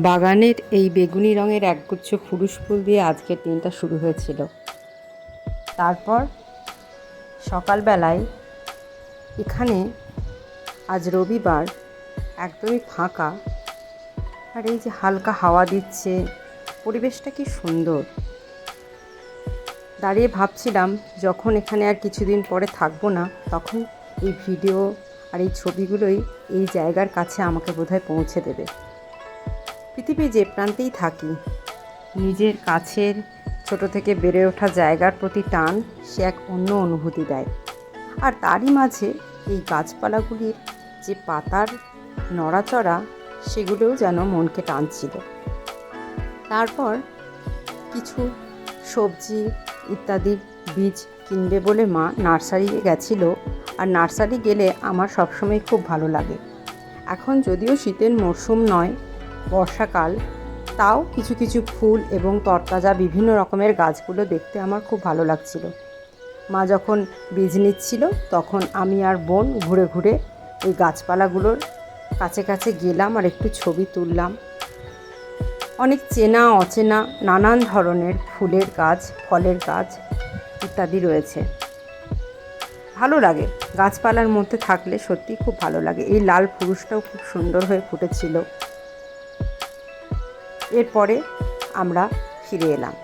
বাগানের এই বেগুনি রঙের একগুচ্ছ ফুরুষ ফুল দিয়ে আজকের দিনটা শুরু হয়েছিল। তারপর সকালবেলায় এখানে আজ রবিবার একদমই ফাঁকা। আর এই যে হালকা হাওয়া দিচ্ছে, পরিবেশটা কি সুন্দর। দাঁড়িয়ে ভাবছিলাম, যখন এখানে আর কিছুদিন পরে থাকব না, তখন এই ভিডিও আর এই ছবিগুলোই এই জায়গার কাছে আমাকে বোধহয় পৌঁছে দেবে। পৃথিবীর যে প্রান্তেই থাকি, নিজের কাছের ছোট থেকে বেড়ে ওঠা জায়গার প্রতি টান সে এক অন্য অনুভূতি দেয়। আর তারই মাঝে এই গাছপালাগুলির যে পাতার নড়াচড়া, সেগুলোও যেন মনকে টানছিল। তারপর কিছু সবজি ইত্যাদির বীজ কিনবে বলে মা নার্সারি গেছিল, আর নার্সারি গেলে আমার সবসময় খুব ভালো লাগে। এখন যদিও শীতের মরশুম নয় বর্ষাকাল, তাও কিছু কিছু ফুল এবং তরতাজা বিভিন্ন রকমের গাছগুলো দেখতে আমার খুব ভালো লাগছিল। মা যখন বীজ নিচ্ছিল, তখন আমি আর বোন ঘুরে ঘুরে ওই গাছপালাগুলোর কাছে কাছে গেলাম আর একটু ছবি তুললাম। অনেক চেনা, অচেনা, নানান ধরনের ফুলের গাছ, ফলের গাছ ইত্যাদি রয়েছে। ভালো লাগে, গাছপালার মধ্যে থাকলে সত্যি খুব ভালো লাগে। এই লাল পুরুষটাও খুব সুন্দর হয়ে ফুটেছিল। এরপরে আমরা ফিরে এলাম।